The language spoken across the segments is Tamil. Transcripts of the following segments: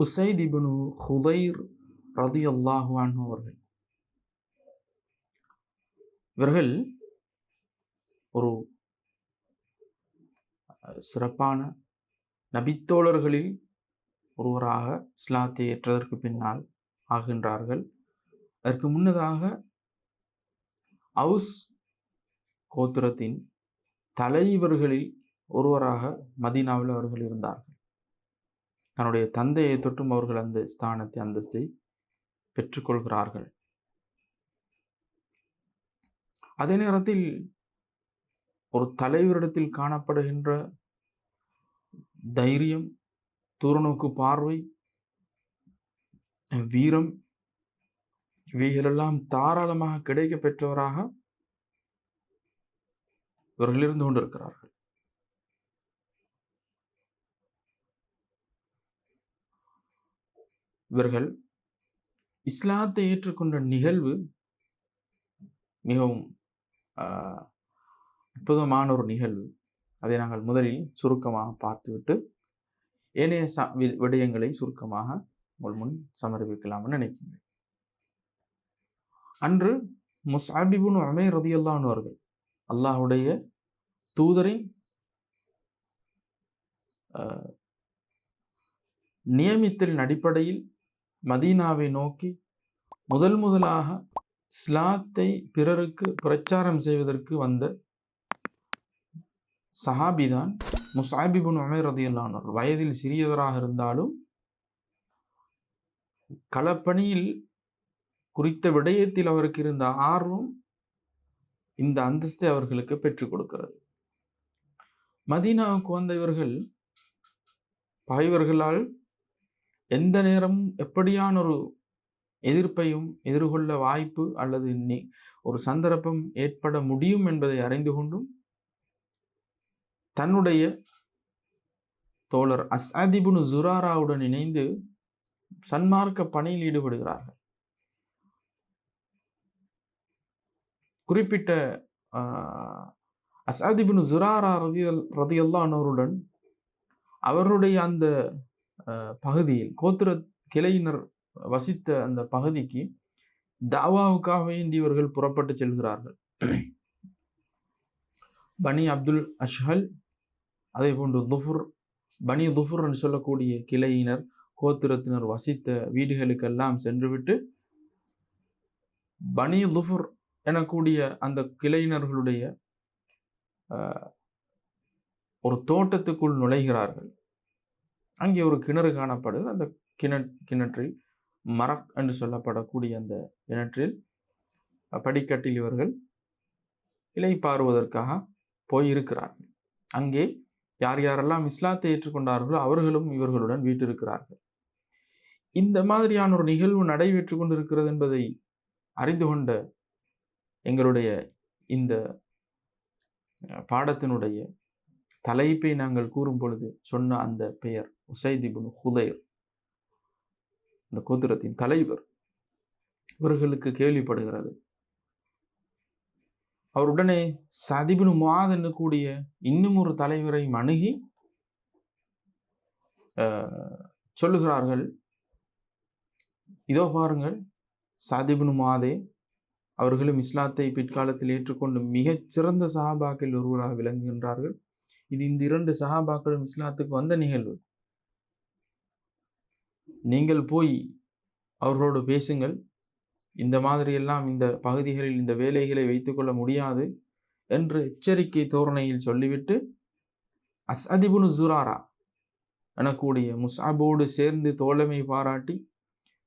உசைத் இப்னு ஹுதைர் ரதி அல்லாஹுவான் அவர்கள். இவர்கள் ஒரு சிறப்பான நபித்தோழர்களில் ஒருவராக இஸ்லாத்தை ஏற்றதற்கு பின்னால் ஆகின்றார்கள். அதற்கு முன்னதாக அவுஸ் கோத்திரத்தின் தலைவர்களில் ஒருவராக மதீனாவில் அவர்கள் இருந்தார்கள். தன்னுடைய தந்தையை தொட்டும் அவர்கள் அந்த ஸ்தானத்தை அந்தஸ்தை பெற்றுக்கொள்கிறார்கள். அதே நேரத்தில் ஒரு தலைவரிடத்தில் காணப்படுகின்ற தைரியம் தூரநோக்கு பார்வை வீரம் இவைகளெல்லாம் தாராளமாக கிடைக்க பெற்றவராக இவர்கள் இருந்து கொண்டிருக்கிறார்கள். இவர்கள் இஸ்லாத்தை ஏற்றுக்கொண்ட நிகழ்வு மிகவும் அற்புதமான ஒரு நிகழ்வு. அதை நாங்கள் முதலில் சுருக்கமாக பார்த்துவிட்டு ஏனைய ச வி- விடயங்களை சுருக்கமாக உங்கள் முன் சமர்ப்பிக்கலாம்னு நினைக்கிறேன் அன்று முசாபிபுன் அமே ரதியல்லான் அவர்கள் அல்லாஹுடைய தூதரின் நியமித்தலின் அடிப்படையில் மதீனாவை நோக்கி முதல் முதலாக இஸ்லாத்தை பிறருக்கு பிரச்சாரம் செய்வதற்கு வந்த சஹாபிதான் முசாபிபுன் உமேர் ரதியல்லானோர் வயதில் சிறியவராக இருந்தாலும் களப்பணியில் குறித்த விடயத்தில் அவருக்கு இருந்த ஆர்வம் இந்த அந்தஸ்தை அவர்களுக்கு பெற்றுக் கொடுக்கிறது. மதீனாவுக்கு வந்த இவர்கள் பகைவர்களால் எந்த நேரமும் எப்படியான ஒரு எதிர்ப்பையும் எதிர்கொள்ள வாய்ப்பு அல்லது ஒரு சந்தர்ப்பம் ஏற்பட முடியும் என்பதை அறிந்து கொண்டும் தன்னுடைய தோழர் அஸ்அதிபுனு ஜுராராவுடன் இணைந்து சன்மார்க்க பணியில் ஈடுபடுகிறார்கள். குறிப்பிட்ட ஆஹ், அஸ்அதிபுனு ஜுராரா ரதியல் ரதியல்லானவருடன் அவருடைய அந்த பகுதியில் கோத்திர கிளையினர் வசித்த அந்த பகுதிக்கு தாவாவுக்காக வேண்டி இவர்கள் புறப்பட்டு செல்கிறார்கள். பனி அப்துல் அஷ்ஹல் அதே போன்று துஃபுர் பனி துஃபுர் என்று சொல்லக்கூடிய கிளையினர் கோத்திரத்தினர் வசித்த வீடுகளுக்கெல்லாம் சென்றுவிட்டு பனி துஃபுர் எனக்கூடிய அந்த கிளையினர்களுடைய ஒரு தோட்டத்துக்குள் நுழைகிறார்கள். அங்கே ஒரு கிணறு காணப்படுது. அந்த கிண கிணற்றில் மரக் என்று சொல்லப்படக்கூடிய அந்த கிணற்றில் படிக்கட்டில் இவர்கள் இலைப்பாறுவதற்காக போயிருக்கிறார்கள். அங்கே யார் யாரெல்லாம் இஸ்லாத்தை ஏற்றுக்கொண்டார்களோ அவர்களும் இவர்களுடன் வீட்டிருக்கிறார்கள். இந்த மாதிரியான ஒரு நிகழ்வு நடைபெற்று கொண்டிருக்கிறது என்பதை அறிந்து கொண்ட எங்களுடைய இந்த பாடத்தினுடைய தலைப்பை நாங்கள் கூறும் பொழுது சொன்ன அந்த பெயர் உசைதிபுன் ஹுதைர். இந்த கோத்திரத்தின் தலைவர் இவர்களுக்கு கேள்விப்படுகிறது. அவர் உடனே சதிபின் முவாத் கூடிய இன்னும் ஒரு தலைவரை அணுகி சொல்லுகிறார்கள். இதோ பாருங்கள் சாதிபின் மாதே அவர்களும் இஸ்லாத்தை பிற்காலத்தில் ஏற்றுக்கொண்டு மிகச் சிறந்த சஹாபாக்கள் ஒருவராக விளங்குகின்றார்கள். இது இந்த இரண்டு சஹாபாக்களும் இஸ்லாத்துக்கு வந்த நிகழ்வு. நீங்கள் போய் அவர்களோடு பேசுங்கள். இந்த மாதிரியெல்லாம் இந்த பகுதிகளில் இந்த வேலைகளை வைத்துக்கொள்ள முடியாது என்று எச்சரிக்கை தோரணையில் சொல்லிவிட்டு அஸ்அதிபுனு ஜுராரா எனக்கூடிய முசாபோடு சேர்ந்து தோழமை பாராட்டி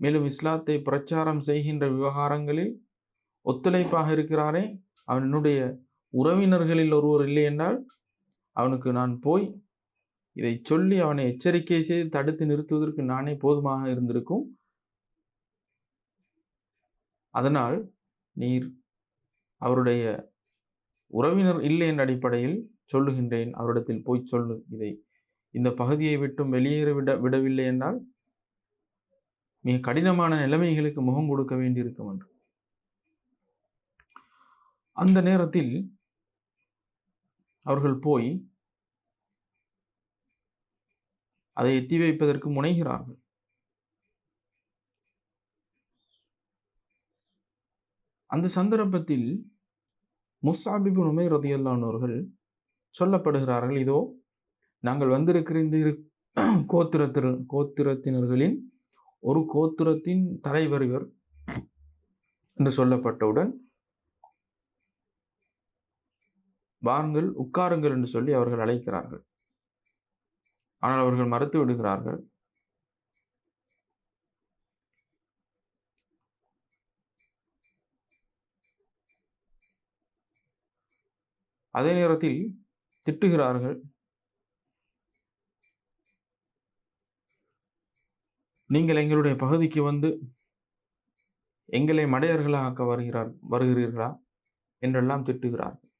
மேலும் இஸ்லாத்தை பிரச்சாரம் செய்கின்ற விவகாரங்களில் ஒத்துழைப்பாக இருக்கிறாரே. அவனுடைய உறவினர்களில் ஒருவர் இல்லை என்றால் அவனுக்கு நான் போய் இதை சொல்லி அவனை எச்சரிக்கை செய்து தடுத்து நிறுத்துவதற்கு நானே போதுமாக இருந்திருக்கும். அதனால் நீர் அவருடைய உறவினர் இல்லை என்ற அடிப்படையில் சொல்லுகின்றேன். அவரிடத்தில் போய் சொல்லு. இதை இந்த பகுதியை விட்டும் வெளியேற விட விடவில்லை என்றால் மிக கடினமான நிலைமைகளுக்கு முகம் கொடுக்க வேண்டியிருக்கும் என்று. அந்த நேரத்தில் அவர்கள் போய் அதை எத்தி வைப்பதற்கு முனைகிறார்கள். அந்த சந்தர்ப்பத்தில் முசாபிபு நுமே ரதியல்லானோர்கள் சொல்லப்படுகிறார்கள் இதோ நாங்கள் வந்திருக்கிற இந்த இரு கோத்திரத்தினர்களின் ஒரு கோத்திரத்தின் தலைவர் இவர் என்று சொல்லப்பட்டவுடன் வாருங்கள் உட்காருங்கள் என்று சொல்லி அவர்கள் அழைக்கிறார்கள். ஆனால் அவர்கள் மறுத்து விடுகிறார்கள். அதே நேரத்தில் திட்டுகிறார்கள். நீங்கள் எங்களுடைய பகுதிக்கு வந்து எங்களை மடையர்களாக வருகிறார் வருகிறீர்களா? என்றெல்லாம் திட்டுகிறார்கள்.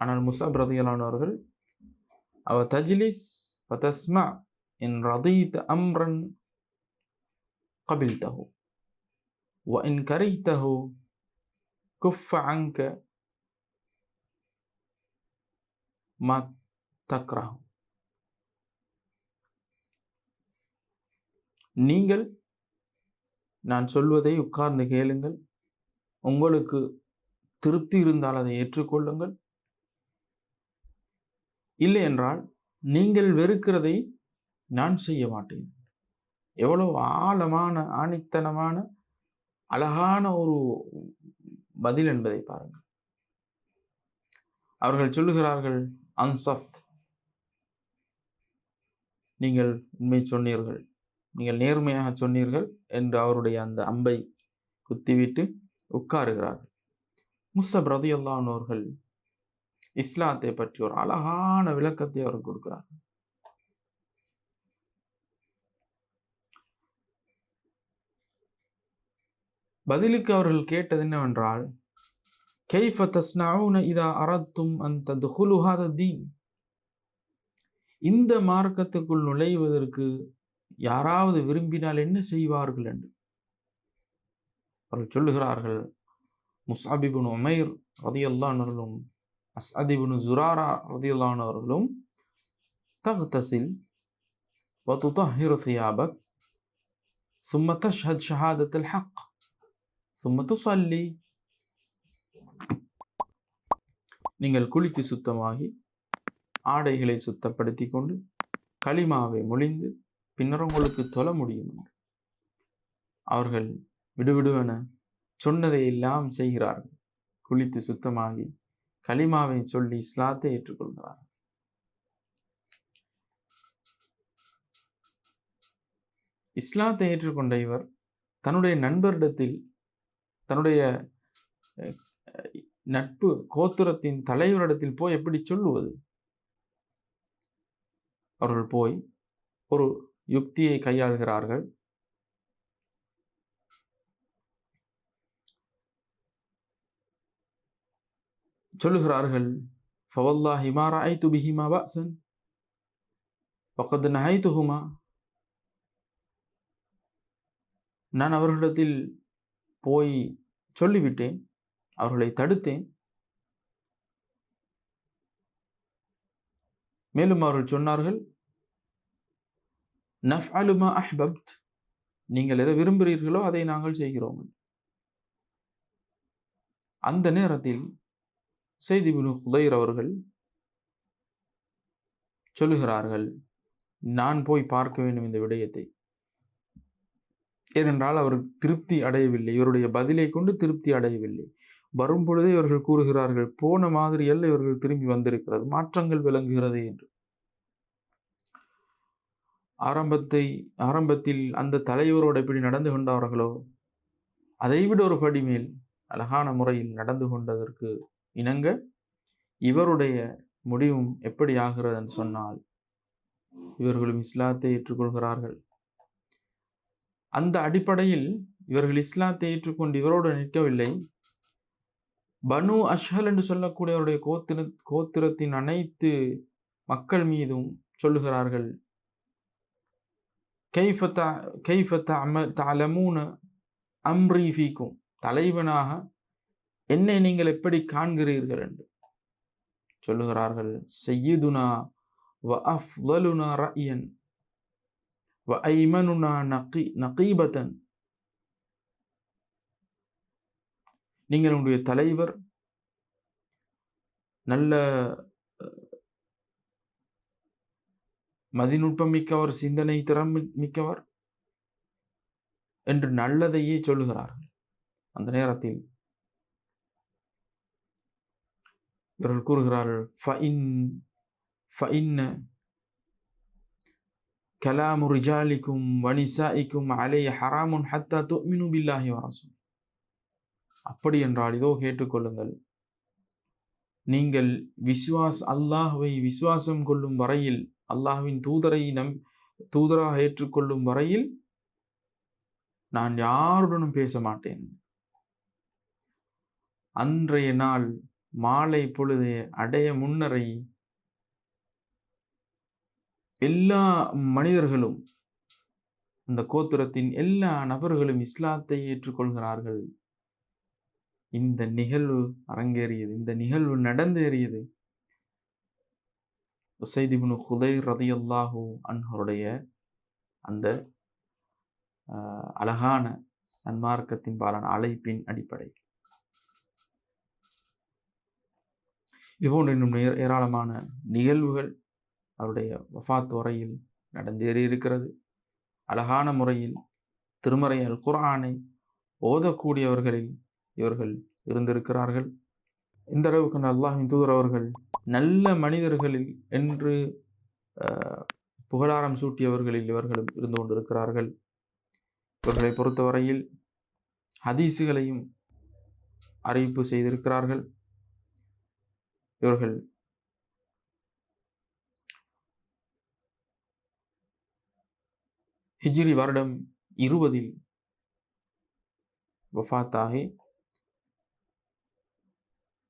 ஆனால் முசாப் ரதியலானவர்கள் அவ தஜ்லிஸ் பதஸ்மா இன் ரதீத் அம்ரன் கபில் கபில்தஹு. வ கரை கரைத்தஹு குஃப் அங்க ம தக்ராஹு. நீங்கள் நான் சொல்வதை உட்கார்ந்து கேளுங்கள். உங்களுக்கு திருப்தி இருந்தால் அதை ஏற்றுக்கொள்ளுங்கள். இல்லை என்றால் நீங்கள் வெறுக்கிறதை நான் செய்ய மாட்டேன். எவ்வளவு ஆழமான ஆணித்தனமான அழகான ஒரு பதில் என்பதை பாருங்கள். அவர்கள் சொல்லுகிறார்கள் அன்சஃப்த். நீங்கள் உண்மை சொன்னீர்கள். நீங்கள் நேர்மையாக சொன்னீர்கள் என்று அவருடைய அந்த அம்பை குத்திவிட்டு உட்காருகிறார்கள். முஸ்தப் ரதியுல்லானோர்கள் இஸ்லாத்தை பற்றி ஒரு அழகான விளக்கத்தை அவர் கொடுக்கிறார். பதிலுக்கு அவர்கள் கேட்டது என்னவென்றால் கைஃப தஸ்னாவுன இதா அறத்தும் அந்த துகுலுகாத தீன்? இந்த மார்க்கத்துக்குள் நுழைவதற்கு யாராவது விரும்பினால் என்ன செய்வார்கள் என்று? அவர்கள் சொல்லுகிறார்கள் முசாபிபுன் உமைர் ரதியல்லானர்களும் அஸ்அதிபுனு ஜுராரா தசில் தஹ்தசில் வத்துதஹிரு சியாபக் சும்ம தஷ்ஹத் ஷஹாதத்தில் ஹக் சும்ம துசல்லி நீங்கள் குளித்து சுத்தமாகி ஆடைகளை சுத்தப்படுத்தி கொண்டு களிமாவை மொழிந்து பின்னர் உங்களுக்கு தொல முடியும் அவர்கள் விடுவிடுவென சொன்னதை எல்லாம் செய்கிறார்கள். குளித்து சுத்தமாகி கலிமாவை சொல்லி இஸ்லாத்தை ஏற்றுக்கொள்கிறார். இஸ்லாத்தை ஏற்றுக்கொண்ட இவர் தன்னுடைய நண்பரிடத்தில் தன்னுடைய நட்பு கோத்திரத்தின் தலைவரிடத்தில் போய் எப்படி சொல்லுவது? அவர்கள் போய் ஒரு யுக்தியை கையாளுகிறார்கள். சொல்லுகிறார்கள் ஃபவல்லா ஹிமாரா ஐ துபிஹிமா வாசன் பக்கத்து நகை துகுமா நான் அவர்களிடத்தில் போய் சொல்லிவிட்டேன் அவர்களை தடுத்தேன். மேலும் அவர்கள் சொன்னார்கள் நஃப் அலுமா அஹ்பப்த். நீங்கள் எதை விரும்புகிறீர்களோ அதை நாங்கள் செய்கிறோம். அந்த நேரத்தில் செய்திபுனு குதைர் அவர்கள் சொல்லுகிறார்கள் நான் போய் பார்க்க வேண்டும் இந்த விடயத்தை. ஏனென்றால் அவர் திருப்தி அடையவில்லை. இவருடைய பதிலை கொண்டு திருப்தி அடையவில்லை. வரும் பொழுதே இவர்கள் கூறுகிறார்கள் போன மாதிரி அல்ல இவர்கள் திரும்பி வந்திருக்கிறது. மாற்றங்கள் விளங்குகிறது என்று. ஆரம்பத்தை ஆரம்பத்தில் அந்த தலைவரோடு எப்படி நடந்து கொண்டார்களோ அதைவிட ஒரு படி மேல் அழகான முறையில் நடந்து கொண்டதற்கு இணங்க இவருடைய முடிவும் எப்படி ஆகிறது என்று சொன்னால் இவர்களும் இஸ்லாத்தை ஏற்றுக்கொள்கிறார்கள். அந்த அடிப்படையில் இவர்கள் இஸ்லாத்தை ஏற்றுக்கொண்டு இவரோடு நிற்கவில்லை. பனு அஷ்ஹல் என்று சொல்லக்கூடியவருடைய கோத்திர கோத்திரத்தின் அனைத்து மக்கள் மீதும் சொல்லுகிறார்கள் கைஃபத்த கைஃபத்த அம தலமூன அம்ரீஃபிக்கும் தலைவனாக என்னை நீங்கள் எப்படி காண்கிறீர்கள் என்று சொல்லுகிறார்கள் செய்யுதுனா வ அஃப்வலுனா ரயன் வ ஐமனுனா நகி நகீபத்தன் நீங்கள் உங்களுடைய தலைவர் நல்ல மதிநுட்பம் மிக்கவர் சிந்தனை திறம் மிக்கவர் என்று நல்லதையே சொல்லுகிறார்கள். அந்த நேரத்தில் இவர்கள் கூறுகிறார்கள் கலாமு ரிஜாலிக்கும் வனிசாய்க்கும் அலைய ஹராமுன் ஹத்தா துமினு பில்லாஹி வரசும் அப்படி என்றால் இதோ கேட்டுக்கொள்ளுங்கள் நீங்கள் விசுவாஸ் அல்லாஹுவை விசுவாசம் கொள்ளும் வரையில் அல்லாஹுவின் தூதரை நம் தூதராக ஏற்றுக்கொள்ளும் வரையில் நான் யாருடனும் பேச மாட்டேன். அன்றைய நாள் மாலை பொழுது அடைய முன்னரை எல்லா மனிதர்களும் அந்த கோத்திரத்தின் எல்லா நபர்களும் இஸ்லாத்தை ஏற்றுக்கொள்கிறார்கள். இந்த நிகழ்வு அரங்கேறியது இந்த நிகழ்வு நடந்தேறியது. உசைதிபுனு ஹுதை ரதியல்லாஹூ அன்ஹருடைய அந்த அழகான சன்மார்க்கத்தின் பாலான அழைப்பின் அடிப்படை. இதுபோன்ற இன்னும் ஏராளமான நிகழ்வுகள் அவருடைய வஃத் வரையில் நடந்தேறி இருக்கிறது. அழகான முறையில் திருமறையால் குரானை ஓதக்கூடியவர்களில் இவர்கள் இருந்திருக்கிறார்கள். இந்த அளவுக்கு அல்லாஹின் தூதர் அவர்கள் நல்ல மனிதர்களில் என்று புகழாரம் சூட்டியவர்களில் இவர்களும் இருந்து கொண்டிருக்கிறார்கள். இவர்களை பொறுத்தவரையில் ஹதீஸுகளையும் அறிவிப்பு செய்திருக்கிறார்கள். இவர்கள் ஹிஜ்ரி வருடம் இருபதில் வஃத்தாகி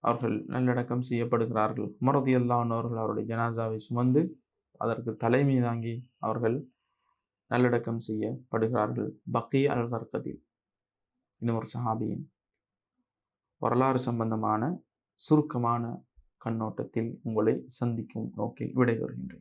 அவர்கள் நல்லடக்கம் செய்யப்படுகிறார்கள். உமரதி அல்லானவர்கள் அவருடைய ஜனாசாவை சுமந்து அதற்கு தலைமை தாங்கி அவர்கள் நல்லடக்கம் செய்யப்படுகிறார்கள். பக்கி அல் கர்கதில் இன்னும் ஒரு சஹாபியின் வரலாறு சம்பந்தமான சுருக்கமான கண்ணோட்டத்தில் உங்களை சந்திக்கும் நோக்கில் விடைபெறுகின்றேன்.